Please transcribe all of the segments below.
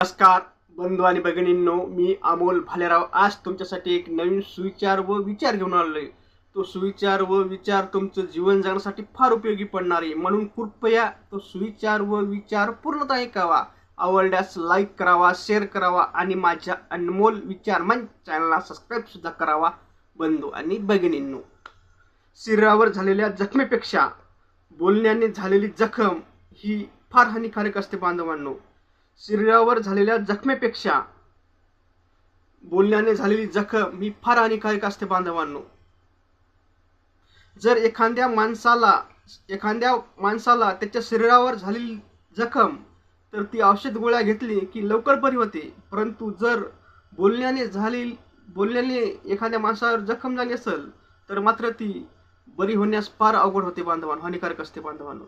नमस्कार बंधू आणि भगिनींनो मी अमोल भालेराव. आज तुमच्यासाठी एक नवीन सुविचार व विचार घेऊन आलोय. तो सुविचार व विचार तुमचं जीवन जगण्यासाठी फार उपयोगी पडणार आहे. म्हणून कृपया तो सुविचार व विचार पूर्णतः ऐकावा. आवडल्यास लाईक करावा शेअर करावा आणि माझ्या अनमोल विचार मन चॅनलला सबस्क्राईब सुद्धा करावा बंधू आणि भगिनींनो. शरीरावर झालेल्या जखमेपेक्षा बोलण्याने झालेली जखम ही फार हानिकारक असते बांधवांनो. शरीरावर झालेल्या जखमेपेक्षा बोलण्याने झालेली जखम ही फार हानिकारक असते बांधवांनो. जर एखाद्या माणसाला एखाद्या माणसाला त्याच्या शरीरावर झालेली जखम तर ती औषध गोळ्या घेतली की लवकर बरी होते. परंतु जर बोलण्याने झाली बोलण्याने एखाद्या माणसावर जखम झाली असेल तर मात्र ती बरी होण्यास फार अवघड होते बांधवांनो हानिकारक असते बांधवांनो.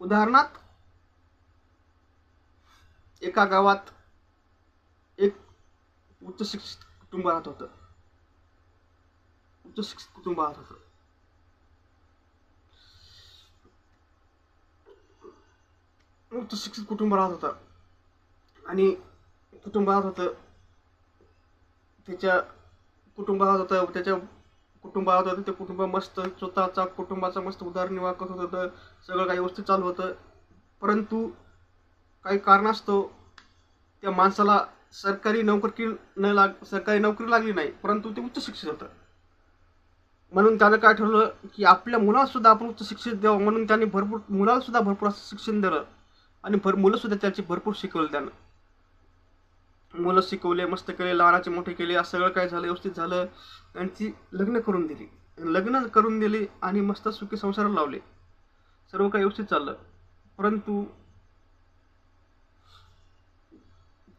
उदाहरणार्थ एका गावात एक उच्च शिक्षित कुटुंब राहत होतं. उच्च शिक्षित कुटुंब राहत होतं. उच्च शिक्षित कुटुंब राहत होतं. आणि कुटुंब राहत होतं त्याच्या कुटुंब राहत होतं त्याच्या कुटुंब राहत होतं ते कुटुंब मस्त स्वतःचा कुटुंबाचा मस्त उदरनिर्वाह करत होतं सगळं काही व्यवस्थित चालू होतं. परंतु काही कारणास्तव त्या माणसाला सरकारी नोकरी न लाग सरकारी नोकरी लागली नाही परंतु ते उच्च शिक्षित होतं. म्हणून त्यानं काय ठरवलं की आपल्या मुलांसुद्धा आपण उच्च शिक्षित द्यावं म्हणून त्यांनी भरपूर मुलांसुद्धा भरपूर असं शिक्षण दिलं आणि भर मुलंसुद्धा त्याची भरपूर शिकवलं त्यानं. मुलं शिकवले मस्त केले लहानाचे मोठे केले असं सगळं काय झालं व्यवस्थित झालं. त्यांची लग्न करून दिली. लग्न करून दिली आणि मस्त सुखी संसार लावले. सर्व काही व्यवस्थित चाललं. परंतु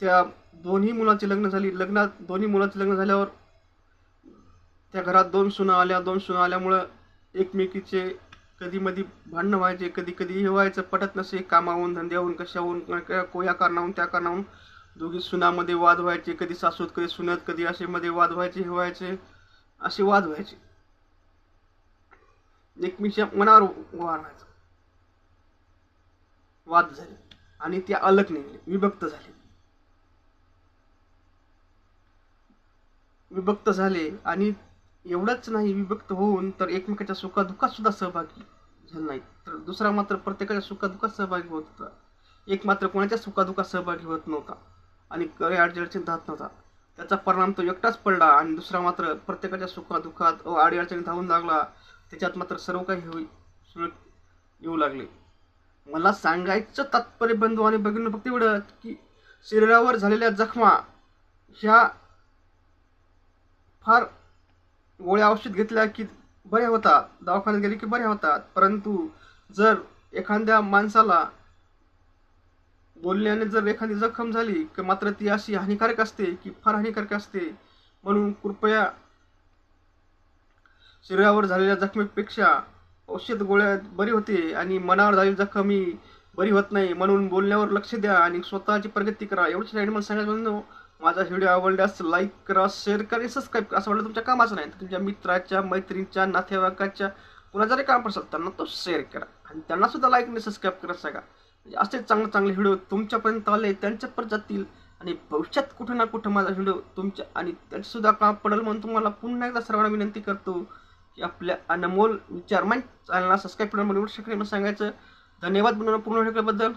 त्या दोन्ही मुलांची लग्न झाली. लग्नात दोन्ही मुलांचे लग्न झाल्यावर त्या घरात दोन सुना आल्या. दोन सुना आल्यामुळं एकमेकीचे कधी मधी भांडणं व्हायचे कधी कधी हे व्हायचं. पटत नसे कामावून धंद्याहून कशाहून कोया कारणाहून त्या कारणाहून दोघी सुनामध्ये वाद व्हायचे. कधी सासूत कधी सुनत कधी असे मध्ये वाद व्हायचे हे व्हायचे. असे वाद व्हायचे. एकमेकीच्या मनावर वार व्हायचा. वाद झाले आणि त्या अलग निघले. विभक्त झाले. विभक्त झाले आणि एवढंच नाही विभक्त होऊन तर एकमेकाच्या सुखादुखात सुद्धा सहभागी झाले नाही तर दुसरा मात्र प्रत्येकाच्या सुखादुखात सहभागी होत होता. एक मात्र कोणाच्या सुखादुखात सहभागी होत नव्हता आणि करे अडचणीत धात नव्हता. त्याचा परिणाम तो एकटाच पडला आणि दुसरा मात्र प्रत्येकाच्या सुखादुखात व अडीअडचणी धावून लागला. त्याच्यात मात्र सर्व काही होई सुरळ येऊ लागले. मला सांगायचं तात्पर्य बंधू आणि भगिनी फक्त एवढं की शरीरावर झालेल्या जखमा ह्या फार गोळ्या औषध घेतल्या की बऱ्या होतात. दवाखान्यात गेले की बऱ्या होतात. परंतु जर एखाद्या माणसाला बोलण्याने जर एखादी जखम झाली की मात्र ती अशी हानिकारक असते की फार हानिकारक असते म्हणून कृपया शरीरावर झालेल्या जखमेपेक्षा औषध गोळ्या बरी होते आणि मनावर झालेली जखम ही बरी होत नाही. म्हणून बोलण्यावर लक्ष द्या आणि स्वतःची प्रगती करा. एवढंच साईड मला सांगायचं माझा व्हिडिओ आवडल्यास लाईक करा शेअर करा आणि सबस्क्राईब असं वाटलं तुमच्या कामाचं नाही तर तुमच्या मित्राच्या मैत्रिणीच्या नातेवाईकाच्या कुणा जरी काम असेल त्यांना तो शेअर करा. आणि त्यांनासुद्धा लाईक आणि सबस्क्राईब करा सांगा. म्हणजे असे चांगले चांगले व्हिडिओ तुमच्यापर्यंत आले त्यांच्यापर्यंत जातील आणि भविष्यात कुठं ना कुठं माझा व्हिडिओ तुमच्या आणि त्याच्यासुद्धा काम पडेल म्हणून तुम्हाला पुन्हा एकदा सर्वांना विनंती करतो की आपल्या अनमोल विचार माहीत चॅनलला सबस्क्राईब करणं म्हणून सांगायचं धन्यवाद म्हणून पूर्ण व्हिडिओबद्दल